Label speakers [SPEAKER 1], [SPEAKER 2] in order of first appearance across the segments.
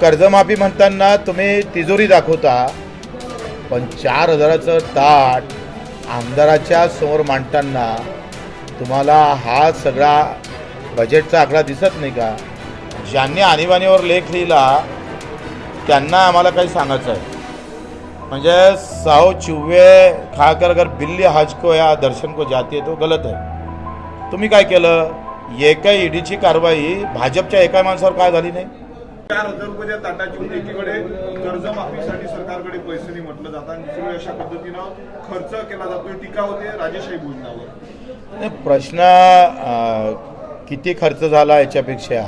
[SPEAKER 1] कर्जमाफी म्हणताना तुम्ही तिजोरी दाखवता पण चार हजाराचं ताट आमदाराच्या समोर मांडताना तुम्हाला हा सगळा बजेटचा आकडा दिसत नाही का? ज्यांनी आणीबाणीवर लेख लिहिला त्यांना आम्हाला काही सांगायचं आहे. म्हणजे साओ चिव्वे खाकर अगर बिल्ली हज को या दर्शन को जाती है तो गलत आहे तुम्ही काय केलं? एका ईडीची कारवाई भाजपच्या एका माणसावर काय झाली नाही?
[SPEAKER 2] चार हजार रुपयाच्या ताटाची एकीकडे कर्जमाफीसाठी सरकारकडे पैसे नाही म्हटलं जातं आणि दुसरीकडे अशा पद्धतीनं खर्च केला जातोय टीका होते राजेशाही भोजनावर
[SPEAKER 1] प्रश्न किती खर्च झाला याच्यापेक्षा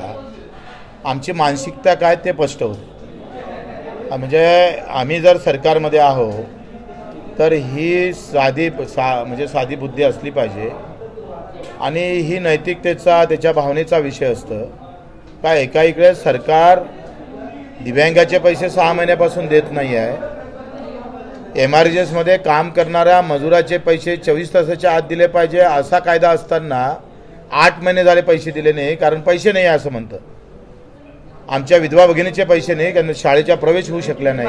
[SPEAKER 1] आमची मानसिकता काय ते स्पष्ट होते. म्हणजे आम्ही जर सरकारमध्ये आहो तर ही साधी सा म्हणजे साधी बुद्धी असली पाहिजे. आणि ही नैतिकतेचा त्याच्या भावनेचा विषय असतं. का एका इकडे सरकार दिव्यांगाचे पैसे सहा महिन्यापासून देत नाही आहे. एमआरजन्समध्ये काम करणाऱ्या मजुराचे पैसे चोवीस तासाच्या आत दिले पाहिजे असा कायदा असताना आठ महिने झाले पैसे दिले नाही कारण पैसे नाही आहे असं म्हणतं आमच्या विधवा भगिनीचे पैसे नाही कारण शाळेच्या प्रवेश होऊ शकल्या नाही.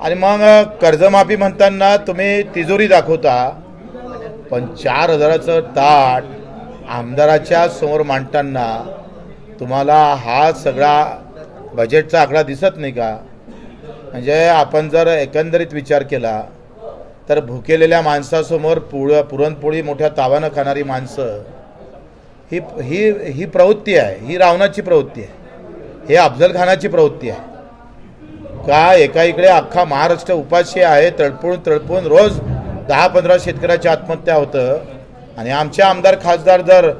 [SPEAKER 1] आणि मग कर्जमाफी म्हणताना तुम्ही तिजोरी दाखवता पण चार हजाराचं ताट आमदाराच्या समोर मांडताना तुम्हाला हा सगळा बजेटचा आकडा दिसत नाही का? म्हणजे आपण जर एकंदरीत विचार केला तर भुकेलेल्या माणसासमोर पुळ पुरणपोळी मोठ्या तावानं खाणारी माणसं ही ही ही प्रवृत्ती आहे. ही रावणाची प्रवृत्ती आहे. हे अफजल खानाची प्रवृत्ती आहे. का एका इकडे अख्खा महाराष्ट्र उपाशी आहे तळपळून तळपळून रोज दहा पंधरा शेतकऱ्याची आत्महत्या होतं. आणि आमचे आमदार खासदार जर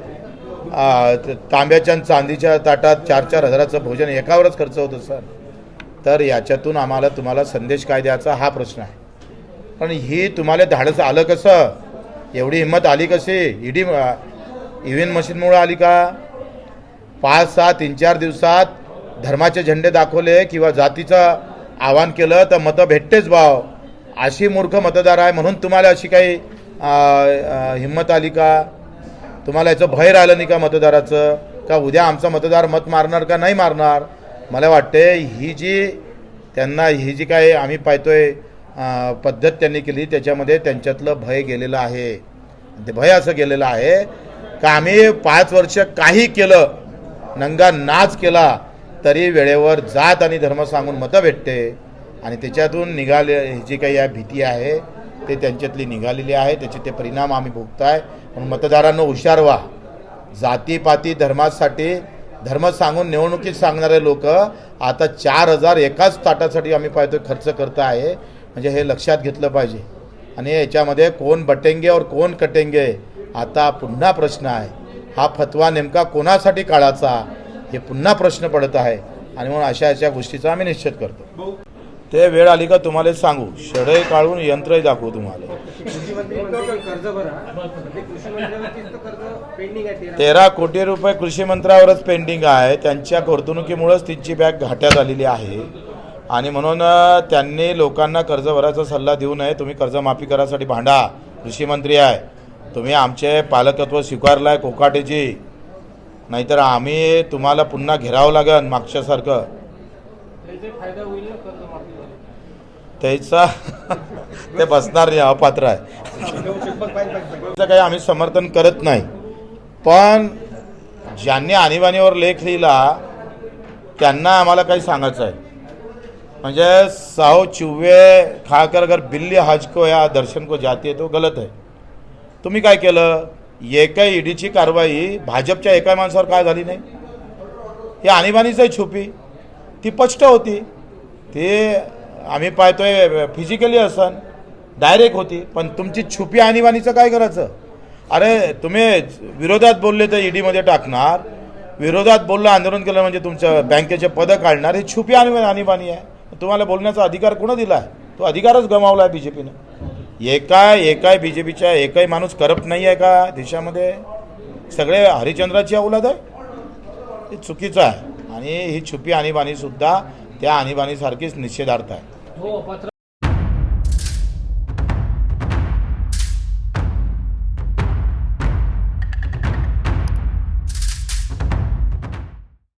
[SPEAKER 1] तांब्याच्या आणि चांदीच्या ताटात चार चार हजाराचं भोजन एकावरच खर्च होतो सर. तर याच्यातून आम्हाला तुम्हाला संदेश काय द्यायचा हा प्रश्न आहे. पण ही तुम्हाला धाडस आलं कसं? एवढी हिंमत आली कशी? ईडी इव्हीन मशीनमुळे आली का? पाच सहा तीन चार दिवसात धर्माचे झेंडे दाखवले किंवा जातीचं आवाहन केलं तर मतं भेटतेच भाव. अशी मूर्ख मतदार आहे म्हणून तुम्हाला अशी काही हिंमत आली का? तुम्हाला याचं भय राहिलं नाही का मतदाराचं? का उद्या आमचा मतदार मत मारणार का नाही मारणार? मला वाटते ही जी त्यांना ही जी काय आम्ही पाहतोय पद्धत त्यांनी केली त्याच्यामध्ये त्यांच्यातलं भय गेलेलं आहे. ते भय असं गेलेलं आहे का आम्ही पाच वर्ष काही केलं नंगा नाच केला तरी वेळेवर जात आणि धर्म सांगून मतं भेटते. आणि त्याच्यातून निघाले ही जी काही या भीती आहे ते त्यांच्यातली निघालेली आहे त्याचे ते परिणाम आम्ही भोगताय. म्हणून मतदारांना हुशार व्हा. जातीपाती धर्मासाठी धर्म सांगून निवडणुकीत सांगणारे लोक आता चार हजार एकाच ताटासाठी आम्ही पाहतो खर्च करत आहे. म्हणजे हे लक्षात घेतलं पाहिजे. आणि याच्यामध्ये कोण बटेंगे और कोण कटेंगे आता पुन्हा प्रश्न आहे. हा फतवा नेमका कोणासाठी काढायचा हे पुन्हा प्रश्न पडत आहे. आणि म्हणून अशा अशा गोष्टीचा आम्ही निश्चित करतो. ते वेळ आली का तुम्हाला सांगू. षडय काढून यंत्रही दाखवू तुम्हाला.
[SPEAKER 3] मंत्र्यांवरतीच तर
[SPEAKER 1] कोटी रुपये कृषी मंत्र्यावरच पेंडिंग आहे. त्यांच्या वर्तणुकीमुळंच तिची बॅग घाट्यात आलेली आहे. आणि म्हणून त्यांनी लोकांना कर्ज भरायचा सल्ला देऊ नये. तुम्ही कर्जमाफी करायसाठी भांडा. कृषी मंत्री आहे. तुम्ही आमचे पालकत्व स्वीकारलं आहे कोकाटेची नाहीतर आम्ही तुम्हाला पुन्हा घेरावं लागन मागच्यासारखं. त्याचा ते बसणार नाही अपात्र आहे. काही आम्ही समर्थन करत नाही. पण ज्यांनी आणीबाणीवर लेख लिहिला त्यांना आम्हाला काही सांगायचं आहे. म्हणजे साहो चिव्वे खाकर अगर बिल्ली हज को या दर्शन को जाते तो गलत आहे तुम्ही काय केलं? एका ईडीची कारवाई भाजपच्या एका माणसावर काय झाली नाही? ही आणीबाणीच आहे छुपी. ती स्पष्ट होती. ते आम्ही पाहतोय फिजिकली असन डायरेक्ट होती पण तुमची छुपी आणीबाणीचं काय करायचं? अरे तुम्ही विरोधात बोलले तर ईडीमध्ये टाकणार. विरोधात बोललं आंदोलन केलं म्हणजे तुमचं बँकेचे पदं काढणार. हे छुपी आणि आणीबाणी आहे. तुम्हाला बोलण्याचा अधिकार कोणं दिला? आहे तो अधिकारच गमावला आहे बी जे पीनं एकाय एकाय बी जे पीच्या एकही माणूस करप्ट नाही आहे का देशामध्ये? सगळे हरिचंद्राची औलाद आहे? हे चुकीचं आहे. आणि ही छुपी आणीबाणीसुद्धा त्या आणीबाणीसारखीच निषेधार्थ आहे.
[SPEAKER 4] हो पात्र